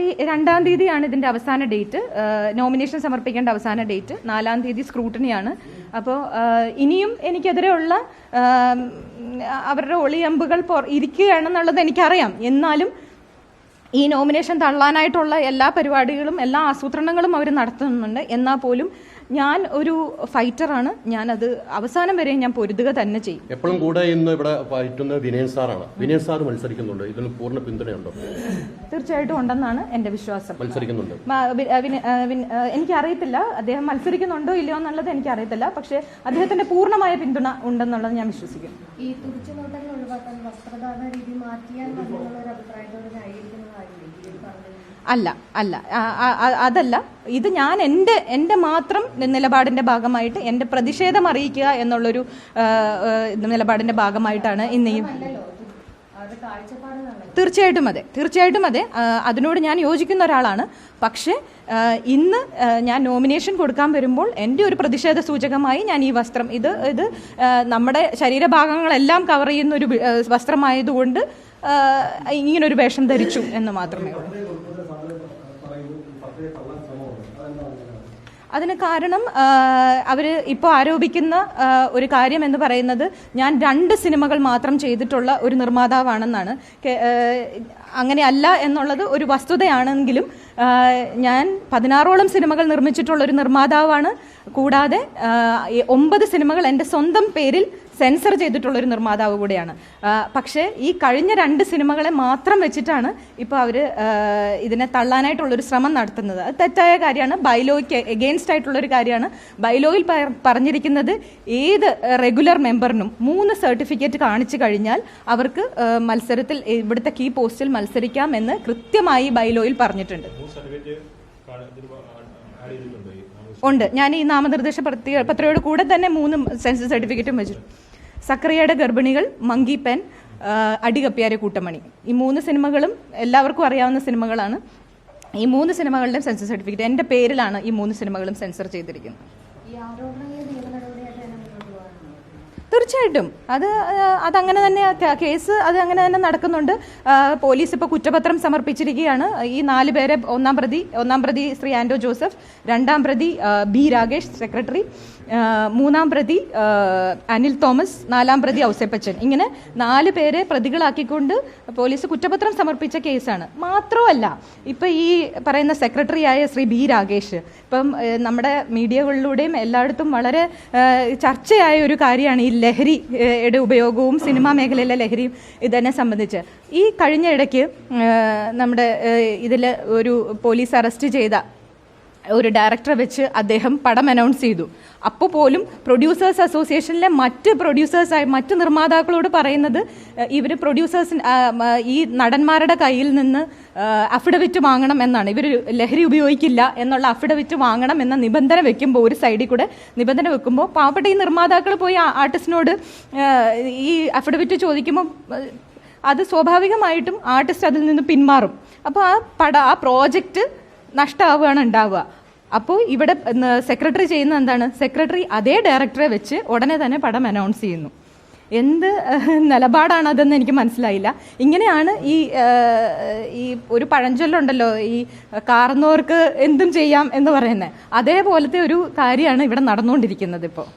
ഈ രണ്ടാം തീയതിയാണ് ഇതിന്റെ അവസാന ഡേറ്റ്. നോമിനേഷൻ സമർപ്പിക്കേണ്ട അവസാന ഡേറ്റ്. നാലാം തീയതി സ്ക്രൂട്ടണിയാണ് അപ്പോൾ ഇനിയും എനിക്കെതിരെയുള്ള അവരുടെ ഒളിയമ്പുകൾ ഇരിക്കുകയാണെന്നുള്ളത് എനിക്കറിയാം. എന്നാലും ഈ നോമിനേഷൻ തള്ളാനായിട്ടുള്ള എല്ലാ പരിപാടികളും എല്ലാ ആസൂത്രണങ്ങളും അവർ നടത്തുന്നുണ്ട്. എന്നാൽ പോലും ഞാൻ ഒരു ഫൈറ്ററാണ് അത് അവസാനം വരെ ഞാൻ പൊരുതുക തന്നെ ചെയ്യും. എപ്പോഴും കൂടെ ഇന്ന് ഇവിടെ ഫൈറ്റുന്ന വിനയൻ സാറാണ് വിനയൻ സാർ മത്സരിക്കുന്നുണ്ട്. ഇതിന് പൂർണ പിന്തുണയുണ്ടോ? തീർച്ചയായിട്ടും ഉണ്ടെന്നാണ് എന്റെ വിശ്വാസം. മത്സരിക്കുന്നുണ്ട്. എനിക്കറിയത്തില്ല. അദ്ദേഹം മത്സരിക്കുന്നുണ്ടോ ഇല്ലയോ എന്നുള്ളത് എനിക്കറിയത്തില്ല. പക്ഷേ അദ്ദേഹത്തിന്റെ പൂർണമായ പിന്തുണ ഉണ്ടെന്നുള്ളത് ഞാൻ വിശ്വസിക്കും ഈ തുറിച്ചുനോട്ടങ്ങൾ ഒഴിവാക്കാൻ വസ്ത്രധാരണ രീതി മാറ്റിയാൽ മതി എന്നുള്ള ഒരു അഭിപ്രായത്തോടെ പറഞ്ഞത് അല്ല അല്ല. അതല്ല. ഇത് ഞാൻ എന്റെ എന്റെ മാത്രം നിലപാടിന്റെ ഭാഗമായിട്ട് എന്റെ പ്രതിഷേധം അറിയിക്കുക എന്നുള്ളൊരു നിലപാടിന്റെ ഭാഗമായിട്ടാണ് ഇന്ന് തീർച്ചയായിട്ടും അതെ. തീർച്ചയായിട്ടും അതെ. അതിനോട് ഞാൻ യോജിക്കുന്ന ഒരാളാണ്. പക്ഷേ ഇന്ന് ഞാൻ നോമിനേഷൻ കൊടുക്കാൻ വരുമ്പോൾ എന്റെ ഒരു പ്രതിഷേധ സൂചകമായി ഞാൻ ഈ വസ്ത്രം ഇത് ഇത് നമ്മുടെ ശരീരഭാഗങ്ങളെല്ലാം കവർ ചെയ്യുന്ന ഒരു വസ്ത്രമായതുകൊണ്ട് ഇങ്ങനൊരു വേഷം ധരിച്ചു എന്ന് മാത്രമേ ഉള്ളൂ. അതിന് കാരണം അവർ ഇപ്പോൾ ആരോപിക്കുന്ന ഒരു കാര്യം എന്ന് പറയുന്നത് ഞാൻ രണ്ട് സിനിമകൾ മാത്രം ചെയ്തിട്ടുള്ള ഒരു നിർമ്മാതാവാണെന്നാണ്. അങ്ങനെയല്ല എന്നുള്ളത് ഒരു വസ്തുതയാണെങ്കിലും ഞാൻ പതിനാറോളം സിനിമകൾ നിർമ്മിച്ചിട്ടുള്ള ഒരു നിർമ്മാതാവാണ്. കൂടാതെ ഒമ്പത് സിനിമകൾ എന്റെ സ്വന്തം പേരിൽ സെൻസർ ചെയ്തിട്ടുള്ളൊരു നിർമ്മാതാവ് കൂടിയാണ്. പക്ഷേ ഈ കഴിഞ്ഞ രണ്ട് സിനിമകളെ മാത്രം വെച്ചിട്ടാണ് ഇപ്പോൾ അവർ ഇതിനെ തള്ളാനായിട്ടുള്ളൊരു ശ്രമം നടത്തുന്നത്. അത് തെറ്റായ കാര്യമാണ്. ബൈലോയ്ക്ക് എഗെയിൻസ്റ്റ് ആയിട്ടുള്ളൊരു കാര്യമാണ്. ബൈലോയിൽ പറഞ്ഞിരിക്കുന്നത് ഏത് റെഗുലർ മെമ്പറിനും മൂന്ന് സർട്ടിഫിക്കറ്റ് കാണിച്ചു കഴിഞ്ഞാൽ അവർക്ക് മത്സരത്തിൽ ഇവിടുത്തെ കീ പോസ്റ്റിൽ മത്സരിക്കാം എന്ന് കൃത്യമായി ബൈലോയിൽ പറഞ്ഞിട്ടുണ്ട്. ഉണ്ട്. ഞാൻ ഈ നാമനിർദ്ദേശ പത്രിക പത്രയോട് കൂടെ തന്നെ മൂന്ന് സെൻസസ് സർട്ടിഫിക്കറ്റും വെച്ചു. സക്രിയയുടെ ഗർഭിണികൾ മങ്കി പെൻ അടികപ്പിയാരെ കൂട്ടമണി. ഈ മൂന്ന് സിനിമകളും എല്ലാവർക്കും അറിയാവുന്ന സിനിമകളാണ്. ഈ മൂന്ന് സിനിമകളുടെയും സെൻസർ സർട്ടിഫിക്കറ്റ്. എന്റെ പേരിലാണ് ഈ മൂന്ന് സിനിമകളും സെൻസർ ചെയ്തിരിക്കുന്നത്. തീർച്ചയായിട്ടും. അത് അതങ്ങനെ തന്നെ കേസ് അത് അങ്ങനെ തന്നെ നടക്കുന്നുണ്ട്. പോലീസ് ഇപ്പോൾ കുറ്റപത്രം സമർപ്പിച്ചിരിക്കുകയാണ്. ഈ നാല് പേരെ ഒന്നാം പ്രതി ഒന്നാം പ്രതി ശ്രീ ആൻഡോ ജോസഫ് രണ്ടാം പ്രതി ബി രാകേഷ് സെക്രട്ടറി മൂന്നാം പ്രതി അനിൽ തോമസ് നാലാം പ്രതി ഔസേപ്പച്ചൻ. ഇങ്ങനെ നാല് പേരെ പ്രതികളാക്കിക്കൊണ്ട് പോലീസ് കുറ്റപത്രം സമർപ്പിച്ച കേസാണ്. മാത്രമല്ല ഇപ്പം ഈ പറയുന്ന സെക്രട്ടറിയായ ശ്രീ ബി രാകേഷ് ഇപ്പം നമ്മുടെ മീഡിയകളിലൂടെയും എല്ലായിടത്തും വളരെ ചർച്ചയായ ഒരു കാര്യമാണ് ഈ ലഹരി ഏഹ്, യുടെ ഉപയോഗവും സിനിമാ മേഖലയിലെ ലഹരിയും ഇതെന്നെ സംബന്ധിച്ച്. ഈ കഴിഞ്ഞ ഇടയ്ക്ക് നമ്മുടെ ഇതിൽ ഒരു പോലീസ് അറസ്റ്റ് ചെയ്ത ഒരു ഡയറക്ടറെ വെച്ച് അദ്ദേഹം പടം അനൗൺസ് ചെയ്തു. അപ്പോൾ പോലും പ്രൊഡ്യൂസേഴ്സ് അസോസിയേഷനിലെ മറ്റ് പ്രൊഡ്യൂസേഴ്സായി മറ്റ് നിർമ്മാതാക്കളോട് പറയുന്നത് ഇവർ പ്രൊഡ്യൂസേഴ്സ് ഈ നടന്മാരുടെ കയ്യിൽ നിന്ന് അഫിഡവിറ്റ് വാങ്ങണം എന്നാണ്. ഇവർ ലഹരി ഉപയോഗിക്കില്ല എന്നുള്ള അഫിഡവിറ്റ് വാങ്ങണം എന്ന നിബന്ധന വെക്കുമ്പോൾ ഒരു സൈഡിൽ കൂടെ നിബന്ധന വെക്കുമ്പോൾ പാവപ്പെട്ട ഈ നിർമ്മാതാക്കൾ പോയി ആർട്ടിസ്റ്റിനോട് ഈ അഫിഡവിറ്റ് ചോദിക്കുമ്പോൾ അത് സ്വാഭാവികമായിട്ടും ആർട്ടിസ്റ്റ് അതിൽ നിന്ന് പിന്മാറും. അപ്പോൾ ആ പട ആ പ്രോജക്റ്റ് നഷ്ടമാവുകയാണ് ഉണ്ടാവുക അപ്പോൾ ഇവിടെ സെക്രട്ടറി ചെയ്യുന്നത് എന്താണ്? സെക്രട്ടറി അതേ ഡയറക്ടറെ വെച്ച് ഉടനെ തന്നെ പടം അനൗൺസ് ചെയ്യുന്നു. എന്ത് നിലപാടാണ് അതെന്ന് എനിക്ക് മനസ്സിലായില്ല. ഇങ്ങനെയാണ് ഈ ഈ ഒരു പഴഞ്ചൊല്ലുണ്ടല്ലോ ഈ കാർന്നവർക്ക് എന്തും ചെയ്യാം എന്ന് പറയുന്നത്. അതേപോലത്തെ ഒരു കാര്യമാണ് ഇവിടെ നടന്നുകൊണ്ടിരിക്കുന്നത് ഇപ്പോൾ.